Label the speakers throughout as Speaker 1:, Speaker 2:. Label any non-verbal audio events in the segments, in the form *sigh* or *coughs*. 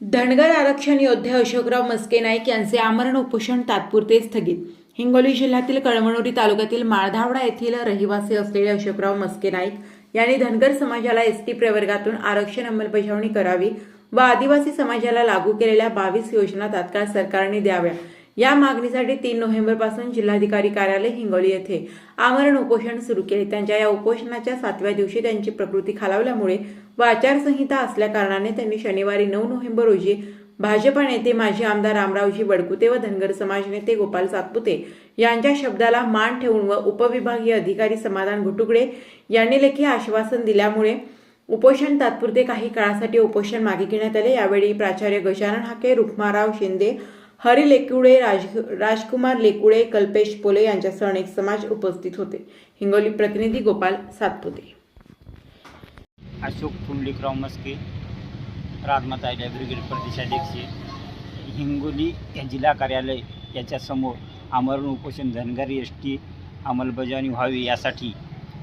Speaker 1: धनगर आरक्षण योद्धे अशोकराव मस्के नाईक यांचे आमरण उपोषण तात्पुरते स्थगित. हिंगोली जिल्ह्यातील कळमनुरी तालुक्यातील माळधावडा येथील रहिवासी असलेले अशोकराव मस्के नाईक यांनी धनगर समाजाला एसटी प्रवर्गातून आरक्षण अंमलबजावणी करावी व आदिवासी समाजाला लागू केलेल्या बावीस योजना तात्काळ सरकारने द्याव्या. या मागणीसाठी तीन नोव्हेंबरपासून जिल्हाधिकारी कार्यालय हिंगोली येथे आमरण उपोषण सुरू केले. त्यांच्या या उपोषणाच्या सातव्या दिवशी त्यांची प्रकृती खालावल्यामुळे व आचारसंहिता असल्याकारणाने त्यांनी शनिवारी नऊ नोव्हेंबर रोजी भाजपा नेते माजी आमदार रामरावजी बडकुते व धनगर समाज नेते गोपाल सातपुते यांच्या शब्दाला मान ठेवून व उपविभागीय अधिकारी समाधान घुटुकडे यांनी लेखी आश्वासन दिल्यामुळे उपोषण तात्पुरते काही काळासाठी उपोषण मागे घेण्यात आले. यावेळी प्राचार्य गजानन हाके रुक्माराव शिंदे हरी लेकुडे राज राजकुमार लेकुडे कल्पेश पोले यांच्यासह अनेक समाज उपस्थित होते. हिंगोली प्रतिनिधी गोपाल सातपुते.
Speaker 2: अशोक पुंडलिकराव मस्के राजमाता ब्रिगेड प्रदेशाध्यक्ष हिंगोली या जिल्हा कार्यालय याच्यासमोर आमरण उपोषण धनगरी एस टी अंमलबजावणी व्हावी यासाठी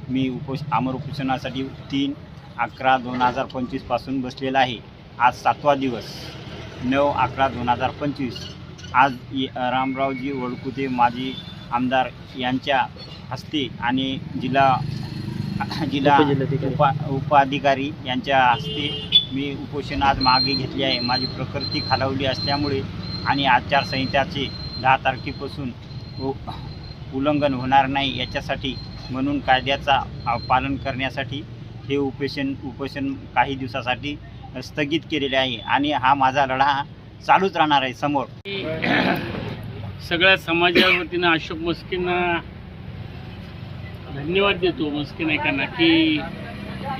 Speaker 2: मी उपोष आमर उपोषणासाठी तीन अकरा दोन हजार पंचवीसपासून बसलेला आहे. आज सातवा दिवस नऊ अकरा दोन हजार पंचवीस. आज रामरावजी वडकुते माजी आमदार यांच्या हस्ते आणि जिल्हा *coughs* जिल्हा उपा उपाधिकारी यांच्या हस्ते मी उपोषण आज मागे घेतले आहे. माझी प्रकृती खालावली असल्यामुळे आणि आचारसंहिताचे दहा तारखेपासून उ उल्लंघन होणार नाही याच्यासाठी म्हणून कायद्याचा पालन करण्यासाठी हे उपोषण उपोषण काही दिवसासाठी स्थगित केलेले आहे आणि हा माझा लढा चालूच राहणार आहे समोर. *coughs*
Speaker 3: सगळ्या समाजाच्या वतीनं अशोक मस्कींना धन्यवाद देतो मस्के नायकांना की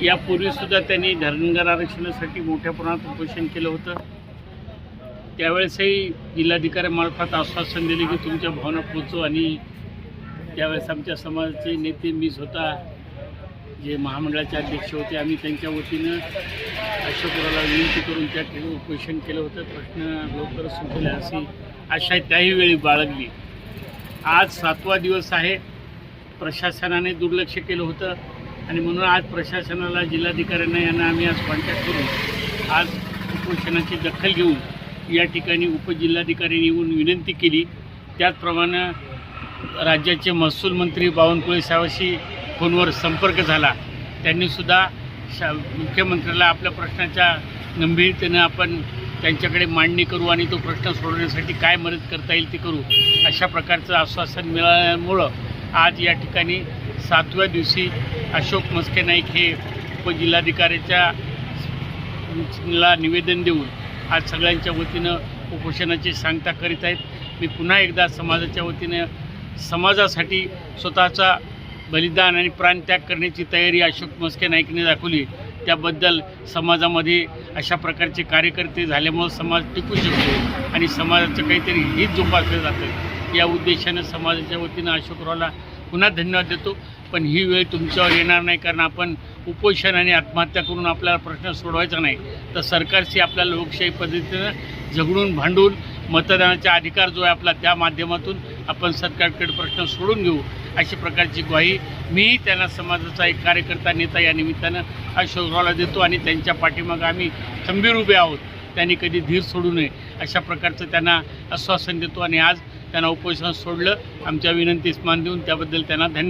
Speaker 3: यापूर्वीसुद्धा त्यांनी धरणगर आरक्षणासाठी मोठ्या प्रमाणात उपोषण केलं होतं. त्यावेळेसही जिल्हाधिकाऱ्यामार्फत आश्वासन दिले की तुमच्या भावना पोचू आणि त्यावेळेस आमच्या समाजाचे नेते मी स्वतः जे महामंडळाचे अध्यक्ष होते आम्ही त्यांच्या वतीनं अशोकरावला विनंती करून त्या ठिकाणी उपोषण केलं होतं. प्रश्न लवकरच सुटले अशी आशा त्याही वेळी बाळगली. आज सातवा दिवस आहे. प्रशासनाने दुर्लक्ष केलं होतं. आणि म्हणून आज प्रशासनाला जिल्हाधिकाऱ्यांना यांना आम्ही आज कॉन्टॅक्ट करून आज उपोषणाची दखल घेऊन या ठिकाणी उपजिल्हाधिकारी येऊन विनंती केली. त्याचप्रमाणे राज्याचे महसूल मंत्री बावनकुळे साहेबांशी फोनवर संपर्क झाला. त्यांनीसुद्धा शा मुख्यमंत्र्याला आपल्या प्रश्नाच्या गंभीरतेनं आपण त्यांच्याकडे मांडणी करू आणि तो प्रश्न सोडवण्यासाठी काय मदत करता येईल ते करू अशा प्रकारचं आश्वासन मिळाल्यामुळं आज या ठिकाणी सातव्या दिवशी अशोक मस्के नाईक हे उपजिल्हाधिकाऱ्याच्या ला निवेदन देऊन आज सगळ्यांच्या वतीनं उपोषणाची सांगता करीत आहेत. मी पुन्हा एकदा समाजाच्या वतीनं समाजासाठी स्वतःचा बलिदान आणि प्राणत्याग करण्याची तयारी अशोक मस्के नाईकने दाखवली त्याबद्दल समाजामध्ये अशा प्रकारचे कार्यकर्ते झाल्यामुळं समाज टिकू शकतो आणि समाजाचं काहीतरी हित जोपासलं जातं. या उद्देशानं समाजाच्या वतीनं अशोकरावला पुन्हा धन्यवाद देतो. पण ही वेळ तुमच्यावर येणार नाही कारण आपण उपोषण आणि आत्महत्या करून आपल्याला प्रश्न सोडवायचा नाही. तर सरकारशी आपल्याला लोकशाही पद्धतीनं झगडून भांडून मतदानाचा अधिकार जो आहे आपला त्या माध्यमातून आपण सरकारकडे प्रश्न सोडून घेऊ अशा प्रकारची ग्वाही मीही त्यांना समाजाचा एक कार्यकर्ता नेता या निमित्तानं अशोकरावला देतो आणि त्यांच्या पाठीमागं आम्ही खंबीर उभे आहोत. त्यांनी कधी धीर सोडू नये अशा प्रकारचं त्यांना आश्वासन देतो आणि आज त्यांना उपोषण सोडलं. आमच्या विनंतीस मान देऊन त्याबद्दल त्यांना धन्यवाद.